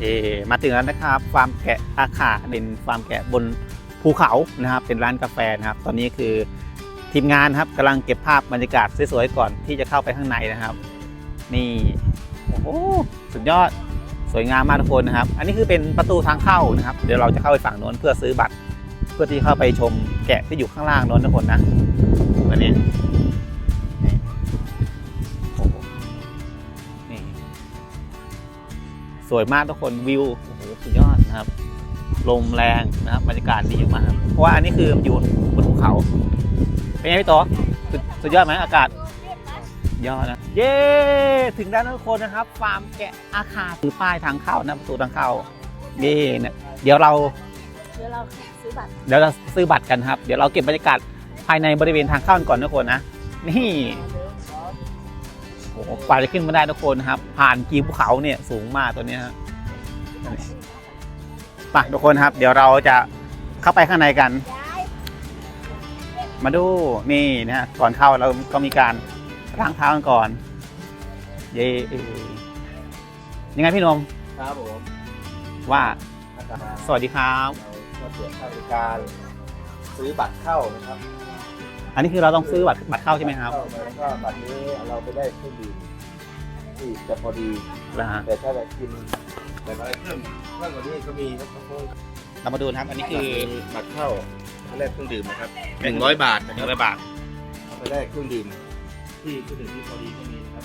เออเอมาถึงแล้วนะครับ ฟาร์มแกะอาคาเป็นฟาร์มแกะบนภูเขานะครับ เป็นร้านกาแฟนะครับ ตอนนี้คือทีมงานครับกำลังเก็บภาพบรรยากาศสวยๆก่อนที่จะเข้าไปข้างในนะครับ นี่โอ้โหสุดยอดสวยงามมากทุกคนนะครับ อันนี้คือเป็นประตูทางเข้านะครับ เดี๋ยวเราจะเข้าไปฝั่งโน้นเพื่อซื้อบัตร เพื่อที่เข้าไปชมแกะที่อยู่ข้างล่างโน้นทุกคนนะวันนี้ สวยมากทุกคนวิวโอ้โหสุดยอดนะครับ ลมแรงนะครับบรรยากาศดีมากครับเพราะว่าอันนี้คืออยู่บนภูเขา เป็นไงพี่โตอสุดสุดยอดไหมอากาศยอดนะเย้ถึงแล้วนะทุกคนนะครับฟาร์มแกะอาคาคือป้ายทางเข้านะประตูทางเข้าเย้เนี่ยเดี๋ยวเราเดี๋ยวเราซื้อบัตรเดี๋ยวเราซื้อบัตรกันครับ เดี๋ยวเราเก็บบรรยากาศภายในบริเวณทางเข้ากันก่อนนะทุกคนนะนี่ โอ้โหกว่าจะขึ้นมาได้ทุกคนนะครับ ผ่านกีบภูเขาเนี่ยสูงมากตัวเนี้ยฮะไปทุกคนครับ เดี๋ยวเราจะเข้าไปข้างในกันย้ายมาดูนี่นะฮะก่อนเข้าเราก็มีการล้างเท้ากันก่อน เย้ยังไงพี่นมครับผมว่าอาจารย์สวัสดีครับเราก็เสียค่าบริการ ซื้อบัตรเข้านะครับ อันนี้คือเราต้องซื้อบัตรบัตรเข้าใช่ไหมครับก็บัตรนี้เราไปได้เครื่องดื่มที่จะพอดีนะฮะแต่ถ้าเรากินแบบอะไรเพิ่มเพิ่มกว่านี้ก็มีนะครับเรามาดูนะครับ อันนี้คือบัตรเข้าแลกเครื่องดื่มนะครับหนึ่งร้อยบาทหนึ่งร้อยบาทไปแลกเครื่องดื่มที่เครื่องดื่มที่พอดีก็มีนะครับ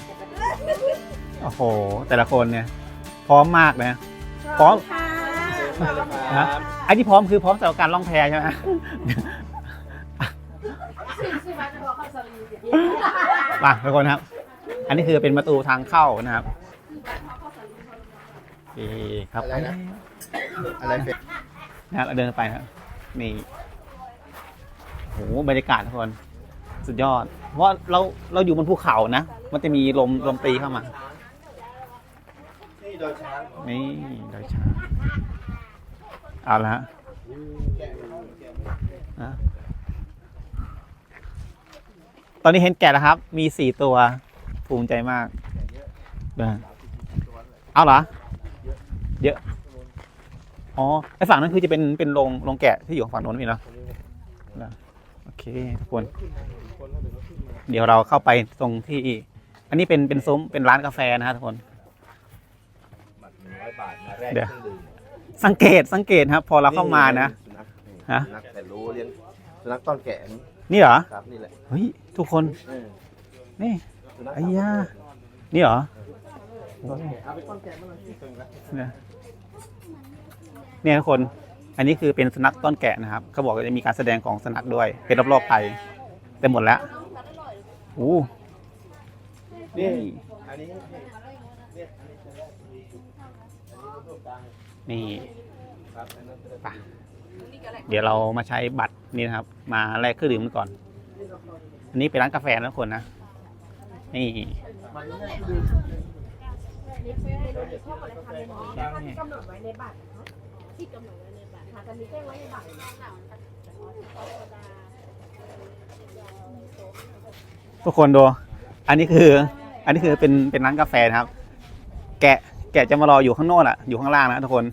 โอ้โห แต่ละคนเนี่ย พร้อมมากเลยนะพร้อมค่ะฮะไอ้ที่พร้อมคือพร้อมสำหรับการล่องแพใช่ไหม ซื้อบัตรพอเข้าสลีมาทุกคนครับ อันนี้คือเป็นประตูทางเข้านะครับโอเคครับอะไรนะอะไรเป็นนะครับเราเดินไปครับนี่โหบรรยากาศทุกคน สุดยอด เพราะเราเราอยู่บนภูเขานะ มันจะมีลมลมตีเข้ามาที่โดยช้างนี่ดอยช้างเอาละฮะอะ ตอนนี้เห็นแกะแล้วครับ มีสี่ตัวภูมิใจมากนะเอาเหรอ เยอะ อ๋อ ไอฝั่งนั้นคือจะเป็นเป็นโรงโรงแกะที่อยู่ฝั่งโน้นมีเนาะนะโอเคทุกคน เดี๋ยวเราเข้าไปตรงที่ อันนี้เป็นเป็นซุ้มเป็นร้านกาแฟนะฮะทุกคนบัตรหนึ่งร้อยบาทมาแลกเดี๋ยวเครื่องดื่มสังเกตสังเกตครับ พอเราเข้ามานะสุนัขฮะสุนัขแต่รู้เลี้ยง สุนัขต้อนแกะนี่นี่เหรอ ครับนี่แหละเฮ้ย ทุกคน เออนี่สุนัขไอ้ยานี่เหรอต้อนแกะเอาไปต้อนแกะมาหน่อยสิตรงนั้นเนี่ยเนี่ยทุกคน อันนี้คือเป็นสุนัขต้นแกะนะครับ เขาบอกว่าจะมีการแสดงของสุนัขด้วย เป็นรอบๆไปแต่หมดแล้วอู้นี่นี่อันนี้เนี่ยอันนี้จะได้มีรูปดังนี่ ครับอันนั้นจะได้ไป เดี๋ยวเรามาใช้บัตรนี่นะครับ มาแลกเครื่องดื่มกันก่อน อันนี้เป็นร้านกาแฟนะทุกคนนะ นี่กำหนดไว้ในบัตรที่กำหนดไว้ในบัตรค่ะตอนนี้แจ้งไว้ในบัตรทุกคนดู อันนี้คือ อันนี้คือเป็นเป็นร้านกาแฟนะครับ แกะแกะจะมารออยู่ข้างโน้นอะ อยู่ข้างล่างนะทุกคน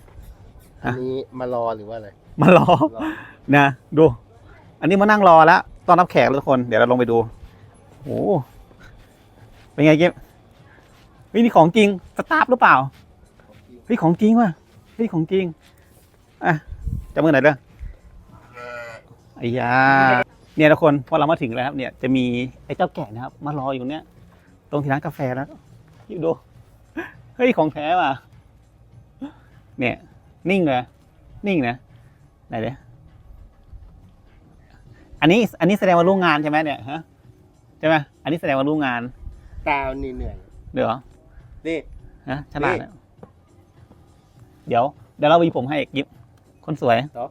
อันนี้มารอหรือว่าอะไร มารอรอ นะ ดู อันนี้มานั่งรอแล้วต้อนรับแขกแล้วทุกคน เดี๋ยวเราลงไปดูโอ้โหเป็นไงเก็บเฮ้ยนี่ของจริงสตาร์ฟหรือเปล่าเฮ้ยของจริงว่ะเฮ้ยของจริง อะจะมือไหนอยเด้อไอ้ยาเนี่ยทุกคนพอเรามาถึงแล้วครับเนี่ยจะมีไอ้เจ้าแกะนะครับ มารออยู่เนี่ย ตรงที่ร้านกาแฟแล้วอยู่ดูเฮ้ยของแท้ว่ะเนี่ย นิ่งเลยนิ่งนะ ไหนเดี๋ยวอันนี้ อันนี้แสดงว่ารู้งานใช่ไหมเนี่ยฮะใช่ไหมอันนี้แสดงว่ารู้งานตานี่เหนื่อยเดี๋ยวนี่ ฮะฉลาดอะเดี๋ยวเดี๋ยวเราวีผมให้ยิบคนสวย ต๊อบ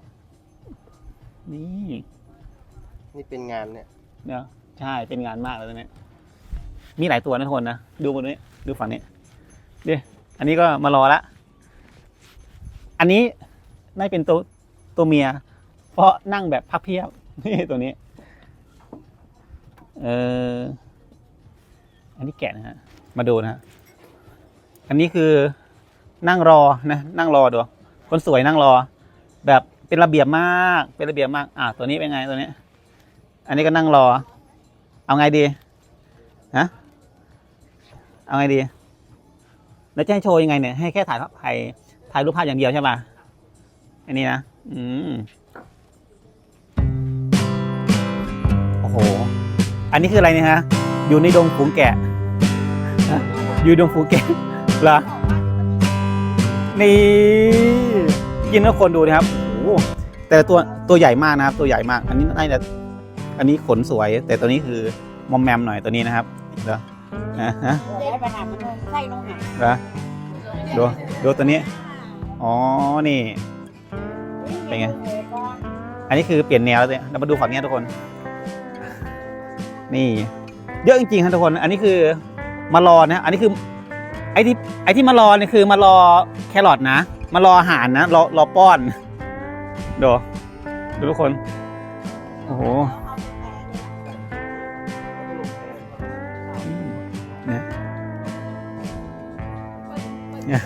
นี่นี่เป็นงานเนี่ย เดี๋ยวใช่เป็นงานมากเลยตอนนี้มีหลายตัวนะทุกคนนะดูบนนี้ดูฝั่งนี้ดิอันนี้ก็มารอละ อันนี้น่าจะเป็นตัว ตัวเมีย เพราะนั่งแบบพับเพียบนี่ตัวนี้ เอออันนี้แกะนะฮะ มาดูนะฮะ อันนี้คือนั่งรอนะ นั่งรอดูคนสวยนั่งรอ แบบเป็นระเบียบมาก เป็นระเบียบมาก อ่าตัวนี้เป็นไงตัวนี้ อันนี้ก็นั่งรอ เอาไงดีฮะเอาไงดี แล้วจะให้โชว์ยังไงเนี่ย ให้แค่ถ่ายภาพถ่ายถ่ายรูปภาพอย่างเดียวใช่ป่ะอันนี้นะ อืมโอ้โห อันนี้คืออะไรเนี่ยฮะ อยู่ในดงฝูงแกะฮะอยู่ดงฝูงแกะเหรอ นี่ กินแล้วคนดูนะครับโอ้โหแต่ละตัวตัวใหญ่มากนะครับ ตัวใหญ่มาก อันนี้น่าจะอันนี้ขนสวย แต่ตัวนี้คือมอมแมมหน่อยตัวนี้นะครับเดี๋ยวนะฮะเดี๋ยวไปหามันใส่ลงหนังเหรอดูดูตัวนี้ อ๋อ นี่ เป็นไง อันนี้คือเปลี่ยนแนวแล้วเนี่ยเรามาดูฝั่งนี้ทุกคน นี่ เยอะจริงๆครับทุกคน อันนี้คือมารอนะ อันนี้คือ ไอ้ที่ไอ้ที่มารอเนี่ยคือมารอแครอทนะ มารออาหารนะ รอรอป้อนดูดูทุกคน โอ้โหเนี่ย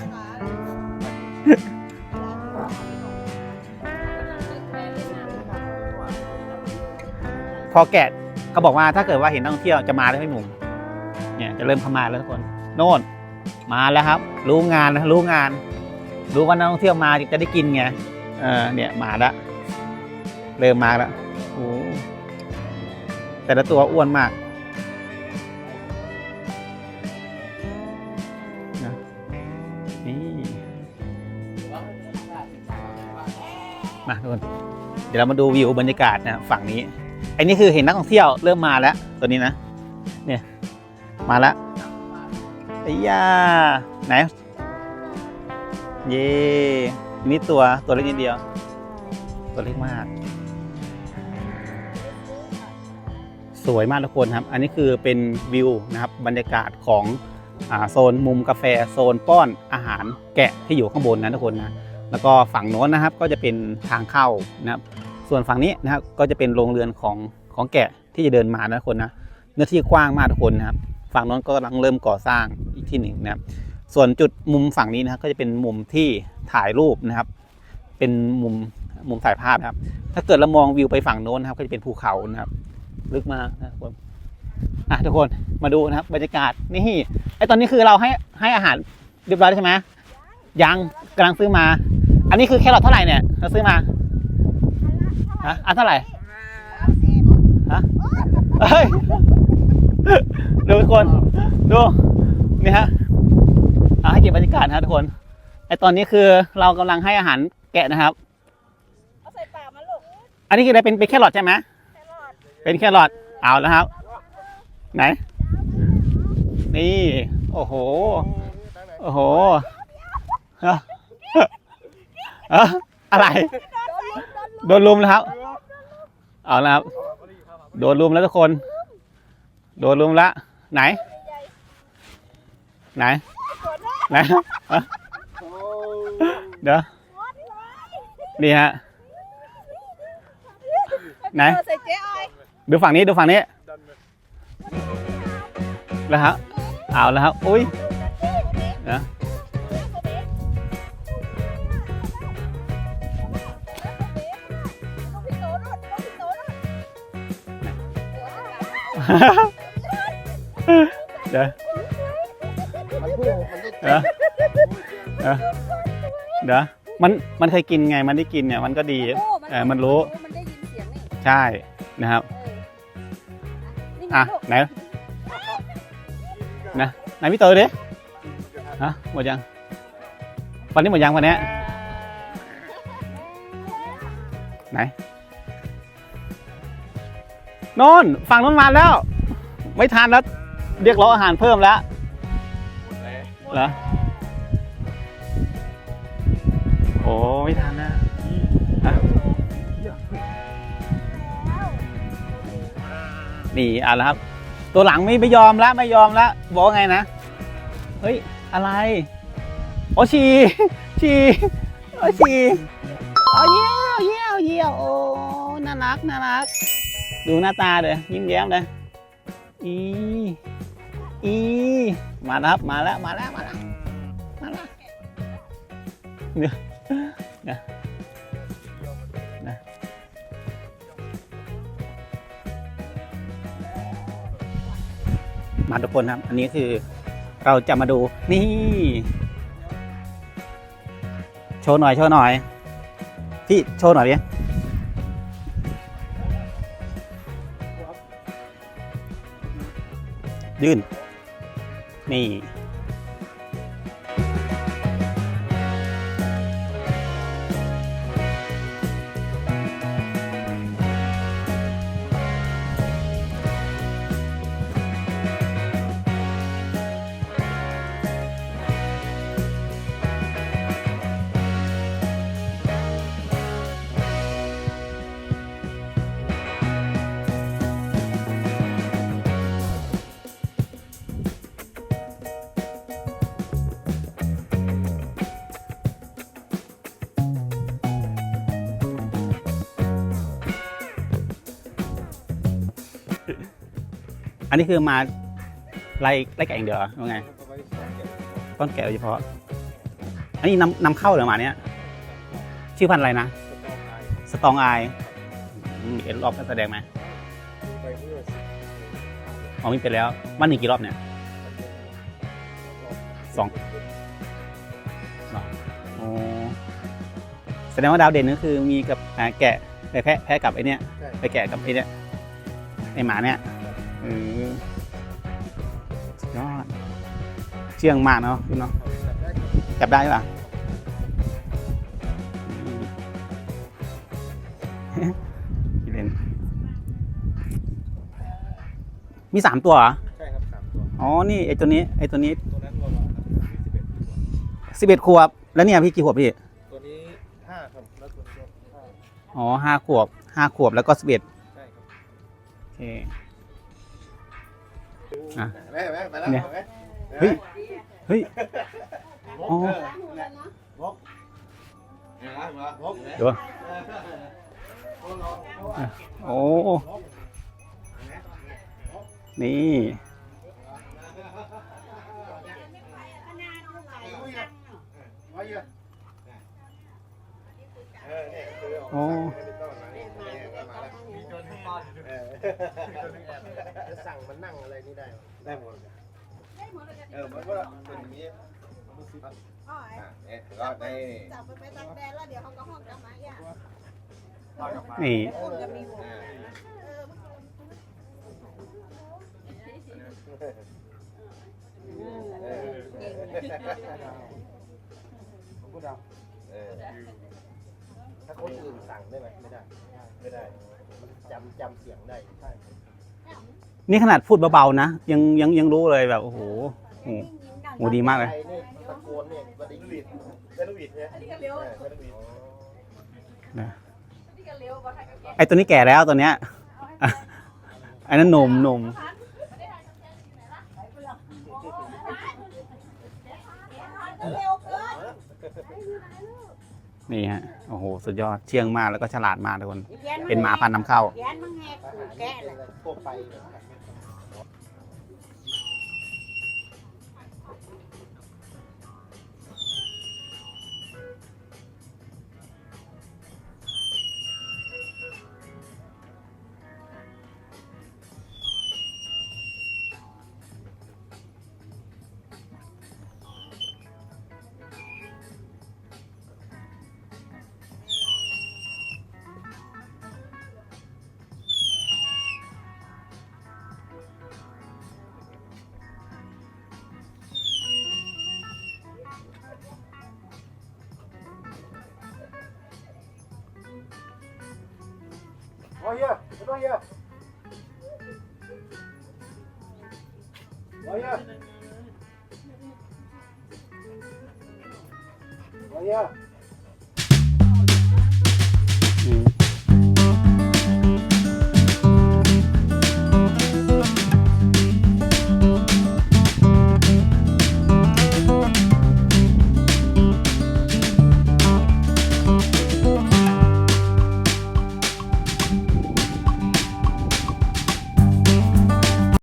พอแกะเขาบอกว่าถ้าเกิดว่าเห็นนักท่องเที่ยวจะมาแล้วพี่หนุ่มเนี่ยจะเริ่มเข้ามาแล้วทุกคน โน่นมาแล้วครับ รู้งานนะรู้งาน รู้ว่านักท่องเที่ยวมาจะได้กินไงเออเนี่ยมาแล้วเริ่มมาแล้วโอ้แต่ละตัวอ้วนมากนะนี่มาทุกคนเดี๋ยวเรามาดูวิวบรรยากาศนะฝั่งนี้ อ้นี่คือเห็นนักท่องเที่ยวเริ่มมาแล้ว ตัวนี้นะ เนี่ย มาแล้วไอ้ยาไหน เย่นี่ตัวตัวเล็กนิดเดียว ตัวเล็กมาก สวยมากทุกคนครับ อันนี้คือเป็นวิวนะครับบรรยากาศของอโซนมุมกาแฟโซนป้อนอาหารแกะที่อยู่ข้างบนนะทุกคนนะแล้วก็ฝั่งโน้นนะครับก็จะเป็นทางเข้านะครับ ส่วนฝั่งนี้นะครับก็จะเป็นโรงเรือนของของแกะที่จะเดินมานะทุกคนนะเนื้อที่กว้างมากทุกคนนะครับ ฝั่งโน้นก็กำลังเริ่มก่อสร้างอีกที่หนึ่งนะครับ ส่วนจุดมุมฝั่งนี้นะครับก็จะเป็นมุมที่ถ่ายรูปนะครับ เป็นมุมมุมถ่ายภาพนะครับ ถ้าเกิดเรามองวิวไปฝั่งโน้นนะครับ ก็จะเป็นภูเขานะครับ ลึกมากนะครับผมอะทุกคนมาดูนะครับ บรรยากาศนี่ไอตอนนี้คือเราให้ให้อาหารเรียบร้อยใช่ไหมยังกำลังซื้อมา อันนี้คือแครอทเท่าไหร่เนี่ยเราซื้อมา ฮะอันเท่าไหร่ฮะเฮ้ยดูทุกคนดูนี่ฮะเอาให้เก็บบรรยากาศนะครับทุกคนไอตอนนี้คือเรากำลังให้อาหารแกะนะครับเอาใส่ปากมาลูกอันนี้คืออะไรเป็นเป็นแครอทใช่ไหมแครอทเป็นแครอทเอาแล้วครับ ไหน นี่ โอ้โหโอ้โหฮะเอ้ออะไร โดนลุมแล้วครับ เอาแล้วครับ โดนลุมแล้วทุกคน โดนลุมล้วไหน ไหน ไหนะเดี๋ยว นี่ฮะ ไหน ดูฝั่งนี้ดูฝั่งนี้แล้วครับ เอาแล้วครับ อุ้ยนะ เดี๋ยวมันพุ่งมันได้เดี๋ยวเดี๋ยวเดี๋ยวมันมันเคยกินไงมันได้กินเนี่ยมันก็ดี เออมันรู้ มันได้ยินเสียงนี่ใช่นะครับนี่อะลูกไหนนะไหนพี่เตอร์ดิฮะหมดยังวันนี้หมดยังวันเนี้ยไหน โน่นฝั่งโน้นมาแล้ว ไม่ทานแล้ว เรียกร้องอาหารเพิ่มแล้วเหรอโอ้ไม่ทานนะฮะนี่เอะแล้วครับ ตัวหลังไม่ไม่ยอมแล้วไม่ยอมแล้วบอกว่าไงนะ เฮ้ย อะไรโอ้ฉี่ฉี่โอ้ยสี่โอ้ยเยี่ยวเยี่ยวเยี่ยวโอ้น่ารักน่ารัก ดูหน้าตาเลยยิ้มแย้มเลยอีอีมาแล้วครับมาแล้วมาแล้วมาแล้วมาแล้วเดี๋ยวเดี๋ยวเดี๋ยวมาทุกคนครับ อันนี้คือเราจะมาดูนี่ โชว์หน่อยโชว์หน่อย พี่โชว์หน่อยดิยื่ ยื่นนี่ อันนี้คือมาไล่ไล่แกะอย่างเดียวเหรอว่าไง ต้นแกะโดยเฉพาะ อันนี้นำนำเข้าเหรือหมาเนี้ย ชื่อพันธุ์อะไรนะ สตองไอเอ็นรอบการแสดงไหมไปเมื่ออ๋อมีไปแล้ว มันหนึ่งกี่รอบเนี่ยสองอ๋อแสดงว่าดาวเด่นก็คือมีกับอ่าแกะไปแพะแพะกับไอเนี้ยใช่ไปแกะกับไอเนี้ยไอหมาเนี้ย เออสุดยอดเชื่องมากเนาะพี่เนาะจับได้จับได้ป่ะอืมพี่เล่นมีสามตัวเหรอ ใช่ครับสามตัว อ๋อ นี่ไอตัวนี้ไอตัวนี้ตัวนั้นรวมแล้วยี่สิบเอ็ดตัวสิบเอ็ดขวบ แล้วเนี่ยพี่กี่ขวบพี่ ตัวนี้ห้าครับแล้วตัวนี้ห้าอ๋อห้าขวบห้าขวบแล้วก็สิบเอ็ดใช่ครับโอเค อะแม่แม่ไปแล้วเนี่ยแม่เฮ้ย เฮ้ย อ๋อเห็นไหมเหรอดูโอ้ นี่ มาเยอะเออเนี่ยคือโอ้มี จะสั่งมันนั่งอะไรนี่ได้ได้หมดเออมันก็เป็นอย่างนี้อ๋ออะเนี่ยก็ได้จับไปไปตักแดดแล้วเดี๋ยวเขาก็ห้องกลับมาอย่างนี่คนจะมีหัวอ่าเออเออเออถ้าคนอื่นสั่งได้ไหมไม่ได้ ไม่ได้มัน จำจำเสียงได้ใช่นี่ขนาดพูดเบาๆนะ ยังยังยังรู้เลยแบบโอ้โหโอ้โหโหดีมากเลยใครนี่ตะโกนเนี่ยก็ได้ยินก็ได้ยินใช่ไหมอันนี้ก็เร็วเออก็ได้ยินนะอันนี้ก็เร็วกว่าใครก็แก่ไอตัวนี้แก่แล้วตัวเนี้ยอะไอ้นั้นหนุ่มหนุ่มเร็วเกิ นนี่ฮะโอ้โหสุดยอดเชื่องมากแล้วก็ฉลาดมากทุกคน เป็นหมาพันธุ์นำเข้า แกนมึงแหกกูแกะเลย ทั่วไป 老爷老爷。老爷。老爷。